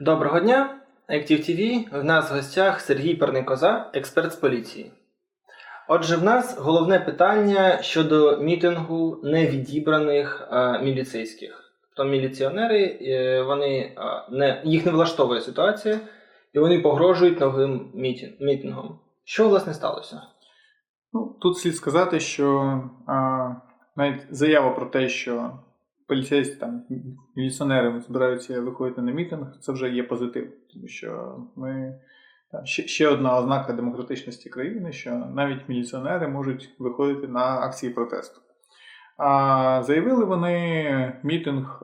Доброго дня! Active TV. В нас в гостях Сергій Парникоза, експерт з поліції. Отже, в нас головне питання щодо мітингу невідібраних е, міліцейських. То міліціонери, е, вони, е, не, їх не влаштовує ситуація, і вони погрожують новим мітингом. Що власне сталося? Ну, тут слід сказати, що а, навіть заява про те, що поліцейські там міліціонери збираються виходити на мітинг, це вже є позитив, тому що ми ще, одна ознака демократичності країни, що навіть міліціонери можуть виходити на акції протесту. А заявили вони мітинг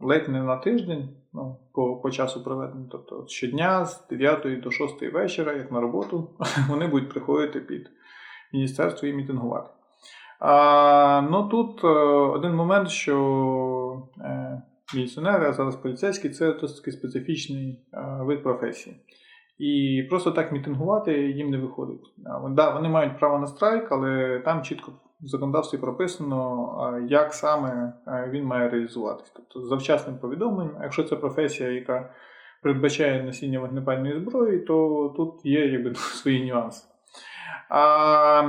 ледь не на тиждень, ну, по, по часу проведення. Тобто щодня з 9 до 6 вечора, як на роботу, вони будуть приходити під міністерство і мітингувати. Ну тут е, один момент, що е, міліціонери, а зараз поліцейські це досить такий специфічний е, вид професії. І просто так мітингувати їм не виходить. Да, вони мають право на страйк, але там чітко в законодавстві прописано, як саме він має реалізуватись. Тобто завчасним повідомленням, якщо це професія, яка передбачає носіння вогнепальної зброї, то тут є якби, свої нюанси. А,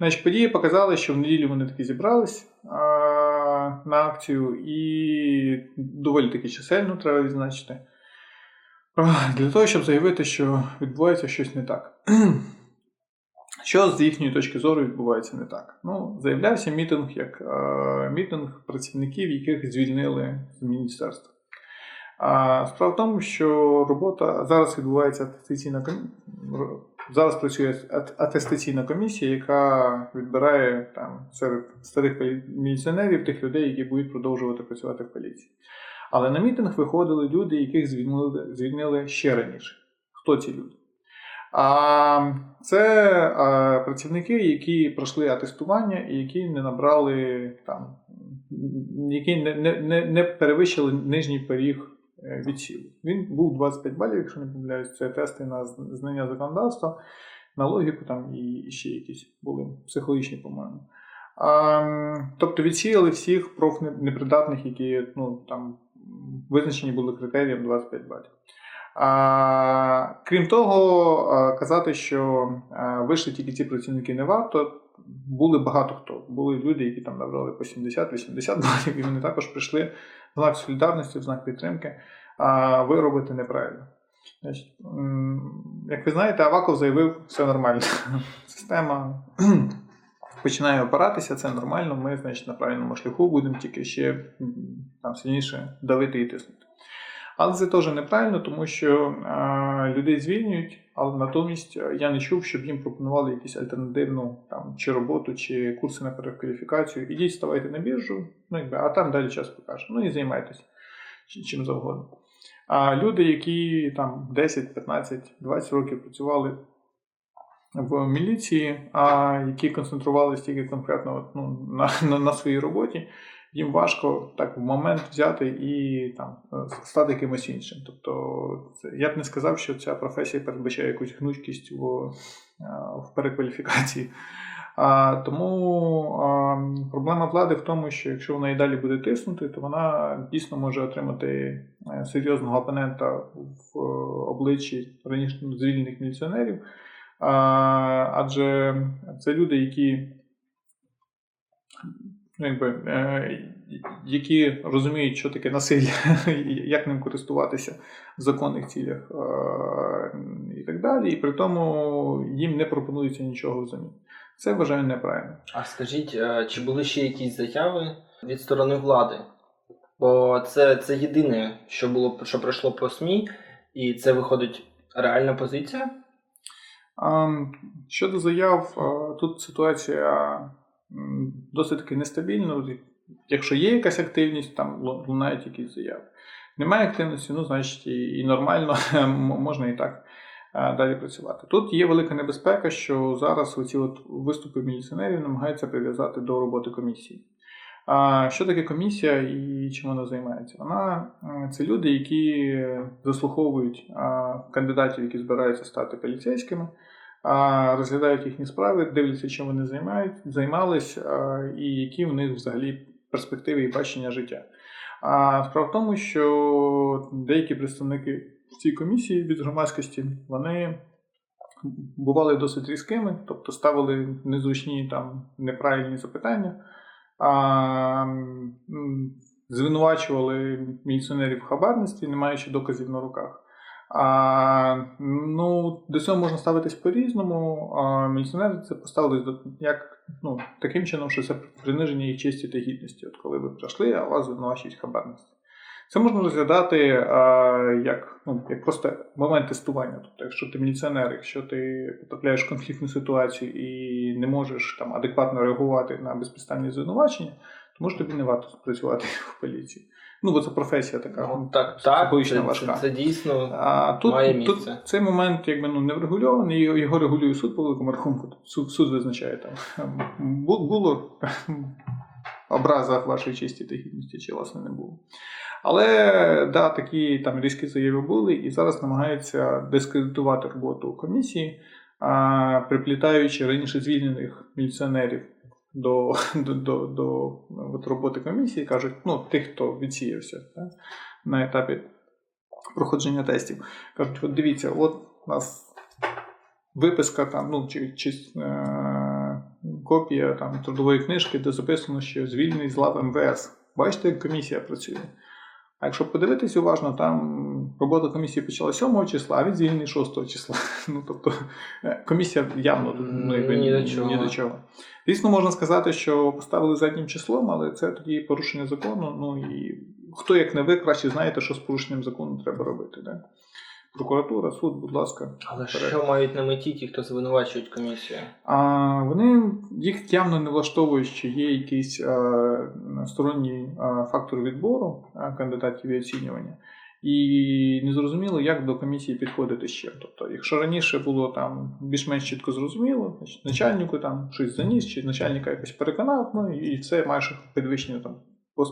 значить, події показали, що в неділю вони таки зібрались а, на акцію і доволі таки чисельно треба відзначити. Для того, щоб заявити, що відбувається щось не так. Що з їхньої точки зору відбувається не так? Ну, заявлявся мітинг як е, мітинг працівників, яких звільнили з міністерства. Справа в тому, що робота зараз відбувається атестаційна комісія. Зараз працює ат- атестаційна комісія, яка відбирає там серед старих міліціонерів тих людей, які будуть продовжувати працювати в поліції. Але на мітинг виходили люди, яких звільнили, звільнили ще раніше. Хто ці люди? А це а, працівники, які пройшли атестування і які не набрали там, які не, не, не перевищили нижній поріг е. Він був 25 балів, якщо не помиляюсь, це тести на знання законодавства, на логіку там і ще якісь були психологічні, по-моєму. А, тобто відсіяли всіх профнепридатних, які ну, там, визначені були критерієм 25 балів. А, крім того, казати, що вийшли тільки ці працівники не варто. Були багато хто. Були люди, які там набрали по 70-80 балів, і вони також прийшли в знак солідарності, в знак підтримки, а ви робите неправильно. Як ви знаєте, Аваков заявив, все нормально. Система починає опиратися, це нормально. Ми, значить, на правильному шляху будемо тільки ще там сильніше давити і тиснути. Але це теж неправильно, тому що е, людей звільнюють, але натомість е, я не чув, щоб їм пропонували якусь альтернативну там, чи роботу, чи курси на перекваліфікацію. Ідіть, ставайте на біржу, ну, якби, а там далі час покаже. Ну і займайтеся чим завгодно. А люди, які там 10, 15, 20 років працювали в міліції, а які концентрувалися тільки конкретно ну, на, на, на своїй роботі, їм важко так в момент взяти і там е, стати кимось іншим. Тобто, я б не сказав, що ця професія передбачає якусь гнучкість в, е, в перекваліфікації. А, тому а, проблема влади в тому, що якщо вона і далі буде тиснути, то вона дійсно може отримати е, серйозного опонента в обличчі раніше звільнених міліціонерів. А, адже це люди, які ну, якби, е, які розуміють, що таке насилля, як ним користуватися в законних цілях е, і так далі. І при тому їм не пропонується нічого взамін. Це вважаю неправильно. А скажіть, е, чи були ще якісь заяви від сторони влади? Бо це, це єдине, що було що пройшло по СМІ, і це виходить реальна позиція. Щодо заяв, тут ситуація досить таки нестабільна. Якщо є якась активність, там лунають якісь заяви. Немає активності, ну, значить, і, нормально можна і так далі працювати. Тут є велика небезпека, що зараз оці от виступи міліціонерів намагаються прив'язати до роботи комісії. А що таке комісія і чим вона займається? Вона це люди, які заслуховують кандидатів, які збираються стати поліцейськими, розглядають їхні справи, дивляться, чим вони займають, займались, і які в них взагалі перспективи і бачення життя. А справа в тому, що деякі представники в цій комісії від громадськості вони бували досить різкими, тобто ставили незручні там неправильні запитання, а, звинувачували міліціонерів в хабарництві, не маючи доказів на руках. А, ну, до цього можна ставитись по-різному. А, міліціонери це поставили до- як ну, таким чином, що це приниження їх честі та гідності. От коли ви прийшли, а вас звинувачують в хабарництві. Це можна розглядати а, як, ну, як просто момент тестування. Тобто, якщо ти міліціонер, якщо ти потрапляєш в конфліктну ситуацію і не можеш там адекватно реагувати на безпідставні звинувачення, то може тобі не варто працювати в поліції. Ну, бо це професія така. Ну, так, так, це, важка. це, це дійсно. А тут, Має тут цей момент якби ну не врегульований, його, регулює суд по великому рахунку. Суд, суд визначає там. Було образа вашої честі та гідності, чи власне не було. Але да, такі там різкі заяви були, і зараз намагаються дискредитувати роботу комісії, а, приплітаючи раніше звільнених міліціонерів до, до, до, до от роботи комісії, кажуть, ну, тих, хто відсіявся так, на етапі проходження тестів. Кажуть, от дивіться, от у нас виписка там, ну, чи, чи е, копія там, трудової книжки, де записано, що звільнений з лав МВС. Бачите, як комісія працює. А якщо подивитись уважно, там робота комісії почала 7 числа, а він звільнений 6 числа. Ну, тобто е, комісія явно тут ну, якби, Ні до чого. ні до чого. Звісно, можна сказати, що поставили заднім числом, але це тоді порушення закону. Ну і хто як не ви, краще знаєте, що з порушенням закону треба робити. Да? Прокуратура, суд, будь ласка. Але вперед. що мають на меті ті, хто звинувачують комісію? А вони їх явно не влаштовують, що є якийсь е, сторонній е, фактор відбору е, кандидатів і оцінювання. І незрозуміло, як до комісії підходити ще. Тобто, якщо раніше було там більш-менш чітко зрозуміло, значить, начальнику там щось заніс, чи начальника якось переконав, ну і все маєш підвищення там по.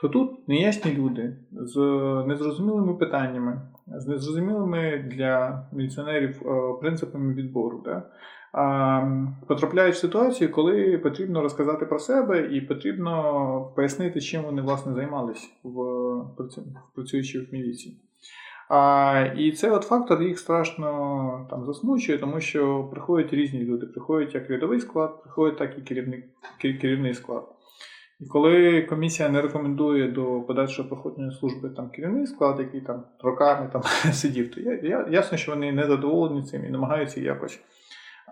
То тут неясні люди з незрозумілими питаннями, з незрозумілими для міліціонерів е, принципами відбору. Да? потрапляють в ситуацію, коли потрібно розказати про себе і потрібно пояснити, чим вони власне займались в працю- працюючи в міліції. А, і цей от фактор їх страшно там засмучує, тому що приходять різні люди. Приходять як рядовий склад, приходять так і керівник, керівний склад. І коли комісія не рекомендує до подальшого проходження служби там керівний склад, який там роками там сидів, то я, я, ясно, що вони не задоволені цим і намагаються якось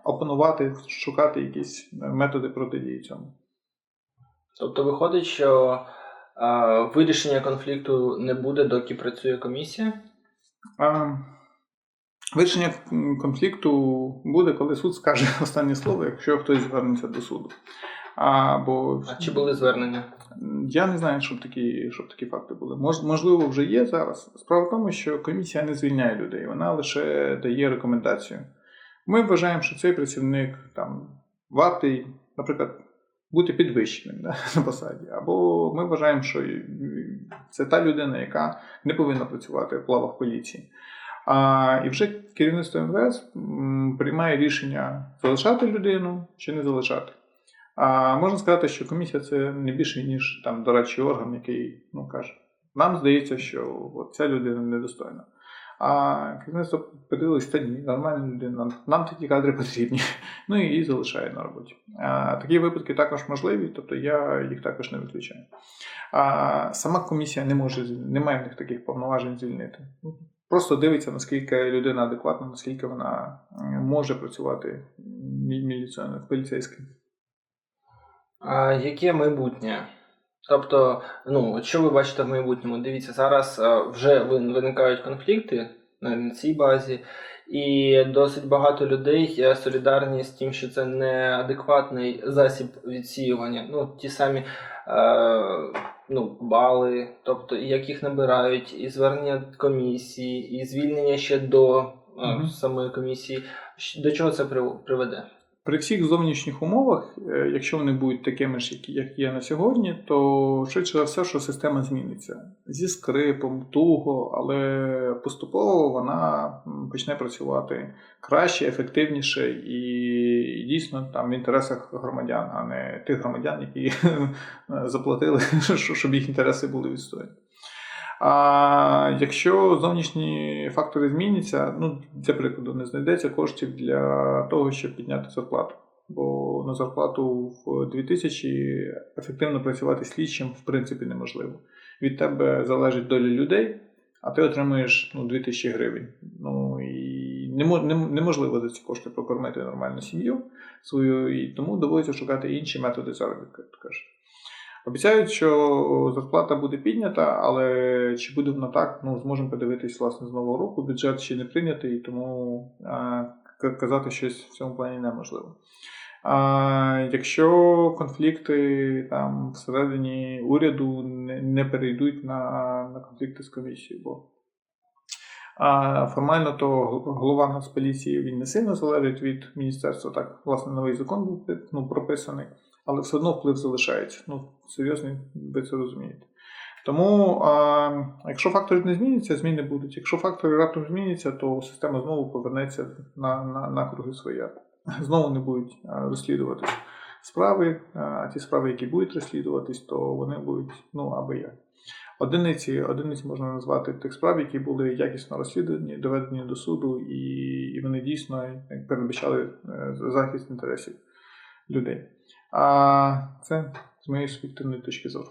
опанувати, шукати якісь е, методи протидії цьому. Тобто виходить, що а, вирішення конфлікту не буде, доки працює комісія. А, вирішення конфлікту буде, коли суд скаже останнє слово, якщо хтось звернеться до суду. А, бо А чи були звернення? Я не знаю, щоб такі, щоб такі факти були. Мож, можливо, вже є зараз. Справа в тому, що комісія не звільняє людей, вона лише дає рекомендацію. Ми вважаємо, що цей працівник там вартий, наприклад, бути підвищеним да, на посаді. Або ми вважаємо, що це та людина, яка не повинна працювати в лавах поліції. А, і вже керівництво МВС приймає рішення залишати людину чи не залишати. А можна сказати, що комісія це не більше, ніж там дорадчий орган, який ну, каже, нам здається, що от ця людина недостойна. А керівництво подивилось, та ні, нормальна людина, нам, такі кадри потрібні. Ну і її залишає на роботі. А, такі випадки також можливі, тобто я їх також не виключаю. А сама комісія не може не має в них таких повноважень звільнити. Просто дивиться, наскільки людина адекватна, наскільки вона може працювати мі- міліціонер, поліцейським. А яке майбутнє? Тобто, ну, що ви бачите в майбутньому? Дивіться, зараз вже виникають конфлікти на, цій базі, і досить багато людей солідарні з тим, що це неадекватний засіб відсіювання. Ну, ті самі е, ну, бали, тобто, як їх набирають, і звернення комісії, і звільнення ще до е, Мгм. самої комісії. До чого це прив- приведе? При всіх зовнішніх умовах, е, якщо вони будуть такими ж, як є на сьогодні, то швидше за все, що система зміниться зі скрипом, туго, але поступово вона почне працювати краще, ефективніше і, дійсно там в інтересах громадян, а не тих громадян, які заплатили, що- щоб їх інтереси були відстояні. А якщо зовнішні фактори зміняться, ну, для прикладу, не знайдеться коштів для того, щоб підняти зарплату. Бо на зарплату в 2000 ефективно працювати слідчим в принципі неможливо. Від тебе залежить доля людей, а ти отримуєш ну, 2000 гривень. Ну і не мож- нем- неможливо за ці кошти прокормити нормальну сім'ю свою, і тому доводиться шукати інші методи заробітку, як кажуть. Обіцяють, що зарплата буде піднята, але чи буде вона так, ну зможемо подивитись власне з нового року. Бюджет ще не прийнятий, тому а, казати щось в цьому плані неможливо. А, якщо конфлікти там всередині уряду не, не перейдуть на, на конфлікти з комісією, бо а формально то голова Нацполіції він не сильно залежить від міністерства. Так, власне, новий закон був ну, прописаний, але все одно вплив залишається. Ну, серйозний, ви це розумієте. Тому, а, якщо фактори не зміняться, зміни будуть. Якщо фактори раптом зміняться, то система знову повернеться на, на, на круги своя. Знову не будуть розслідуватись справи, а, ті справи, які будуть розслідуватись, то вони будуть ну аби як. Одиниці, одиниці можна назвати тих справ, які були якісно розслідувані, доведені до суду, і, і вони дійсно передбачали е, захист інтересів людей. А це з моєї суб'єктивної точки зору.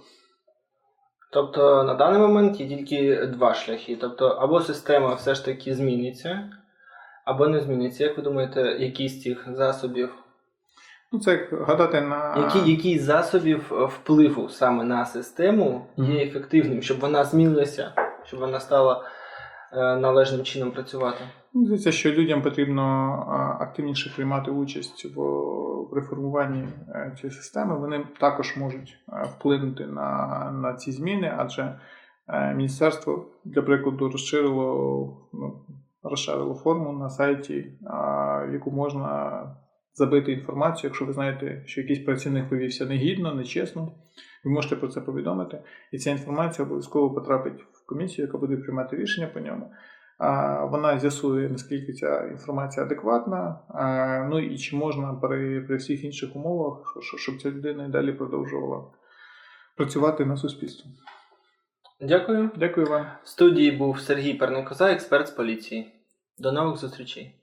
Тобто на даний момент є тільки два шляхи. Тобто, або система все ж таки зміниться, або не зміниться. Як ви думаєте, які з цих засобів, Ну, це як гадати на які, які з засобів е, впливу саме на систему є ефективним, щоб вона змінилася, щоб вона стала належним чином працювати? Мені здається, що людям потрібно активніше приймати участь в, реформуванні е, цієї системи. Вони також можуть е, вплинути на, на ці зміни, адже е, міністерство, для прикладу, розширило, ну, розширило форму на сайті, яку можна забити інформацію. Якщо ви знаєте, що якийсь працівник повівся негідно, нечесно, ви можете про це повідомити. І ця інформація обов'язково потрапить комісію, яка буде приймати рішення по ньому. Вона з'ясує, наскільки ця інформація адекватна, ну і чи можна при, при всіх інших умовах, що- що- щоб ця людина і далі продовжувала працювати на суспільство. Дякую. Дякую вам. В студії був Сергій Перникоза, експерт з поліції. До нових зустрічей.